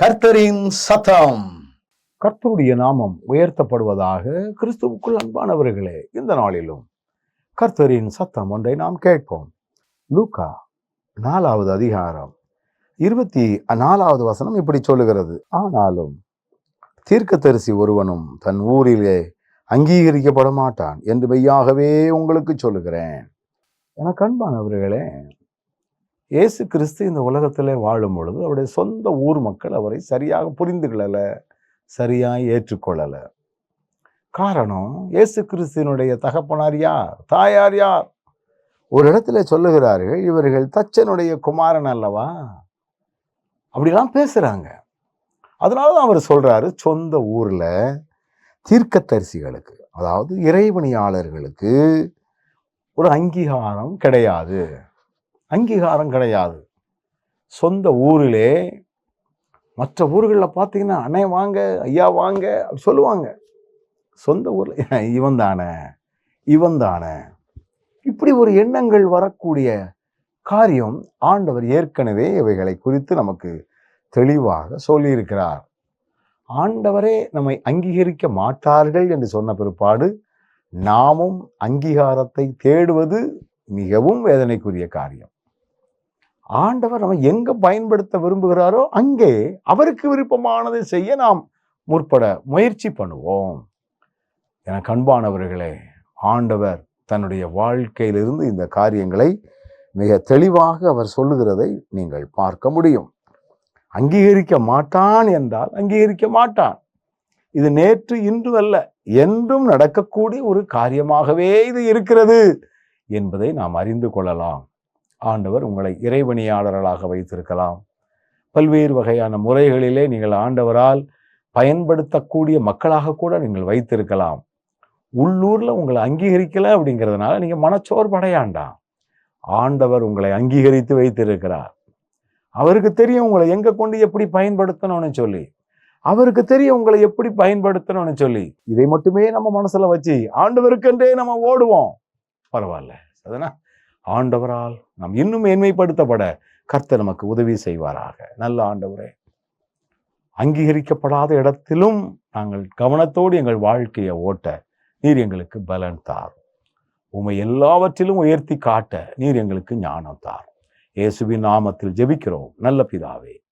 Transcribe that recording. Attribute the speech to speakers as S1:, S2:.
S1: கர்த்தரின் சத்தம். கர்த்தருடைய நாமம் உயர்த்தப்படுவதாக கிறிஸ்துவுக்குள் அன்பானவர்களே இந்த நாளிலும் கர்த்தரின் சத்தம் ஒன்றை நாம் கேட்போம். லூக்கா நாலாவது அதிகாரம் இருபத்தி நாலாவது வசனம் இப்படி சொல்லுகிறது. ஆனாலும் தீர்க்கதரிசி ஒருவனும் தன் ஊரிலே அங்கீகரிக்கப்பட மாட்டான் என்று மெய்யாகவே உங்களுக்கு சொல்லுகிறேன். எனக்கு அன்பானவர்களே இயேசு கிறிஸ்து இந்த உலகத்திலே வாழும் பொழுது அவருடைய சொந்த ஊர் மக்கள் அவரை சரியாக புரிந்து கொள்ளலை சரியாக ஏற்றுக்கொள்ளலை. காரணம் இயேசு கிறிஸ்தினுடைய தகப்பனார் யார்? தாயார் யார்? ஒரு இடத்துல சொல்லுகிறார்கள் இவர்கள் தச்சனுடைய குமாரன் அல்லவா? அப்படிலாம் பேசுகிறாங்க அதனால தான் அவர் சொல்கிறாரு சொந்த ஊரில் தீர்க்கத்தரிசிகளுக்கு அதாவது இறைவனியாளர்களுக்கு ஒரு அங்கீகாரம் கிடையாது. அங்கீகாரம் கிடையாது. சொந்த ஊரிலே மற்ற ஊர்களில் பார்த்தீங்கன்னா அண்ணே வாங்க ஐயா வாங்க அப்படி சொல்லுவாங்க. சொந்த ஊரில் இவன் தானே இவன் தானே. இப்படி ஒரு எண்ணங்கள் வரக்கூடிய காரியம் ஆண்டவர் ஏற்கனவே இவைகளை குறித்து நமக்கு தெளிவாக சொல்லியிருக்கிறார். ஆண்டவரே நம்மை அங்கீகரிக்க மாட்டார்கள் என்று சொன்ன பிற்பாடு நாமும் அங்கீகாரத்தை தேடுவது மிகவும் வேதனைக்குரிய காரியம். ஆண்டவர் நம்ம எங்க பயன்படுத்த விரும்புகிறாரோ அங்கே அவருக்கு விருப்பமானதை செய்ய நாம் முற்பட முயற்சி பண்ணுவோம். எனக்கு அன்பானவர்களே ஆண்டவர் தன்னுடைய வாழ்க்கையிலிருந்து இந்த காரியங்களை மிக தெளிவாக அவர் சொல்லுகிறதை நீங்கள் பார்க்க முடியும். அங்கீகரிக்க மாட்டான் என்றால் அங்கீகரிக்க மாட்டான். இது நேற்று இன்று அல்ல என்றும் நடக்கக்கூடிய ஒரு காரியமாகவே இது இருக்கிறது என்பதை நாம் அறிந்து கொள்ளலாம். ஆண்டவர் உங்களை இறைவணியாளர்களாக வைத்திருக்கலாம். பல்வேறு வகையான முறைகளிலே நீங்கள் ஆண்டவரால் பயன்படுத்தக்கூடிய மக்களாக கூட நீங்கள் வைத்திருக்கலாம். உள்ளூரில் உங்களை அங்கீகரிக்கல அப்படிங்கிறதுனால நீங்கள் மனச்சோர்படையாண்டாம் ஆண்டவர் உங்களை அங்கீகரித்து வைத்திருக்கிறார். அவருக்கு தெரியும் உங்களை எங்கே கொண்டு எப்படி பயன்படுத்தணும்னு சொல்லி. அவருக்கு தெரியும் உங்களை எப்படி பயன்படுத்தணும்னு சொல்லி. இதை மட்டுமே நம்ம மனசில் வச்சு ஆண்டவருக்கென்றே நம்ம ஓடுவோம். பரவாயில்ல. அதனால் ஆண்டவரால் நாம் இன்னும் மேன்மைப்படுத்தப்பட கர்த்தர் நமக்கு உதவி செய்வாராக. நல்ல ஆண்டவரே அங்கீகரிக்கப்படாத இடத்திலும் நாங்கள் கவனத்தோடு எங்கள் வாழ்க்கையை ஓட்ட நீர் எங்களுக்கு பலன் தார் உமை எல்லாவற்றிலும் உயர்த்தி காட்ட நீர் எங்களுக்கு ஞானம் தார் இயேசுவின் நாமத்தில் ஜெபிக்கிறோம். நல்ல பிதாவே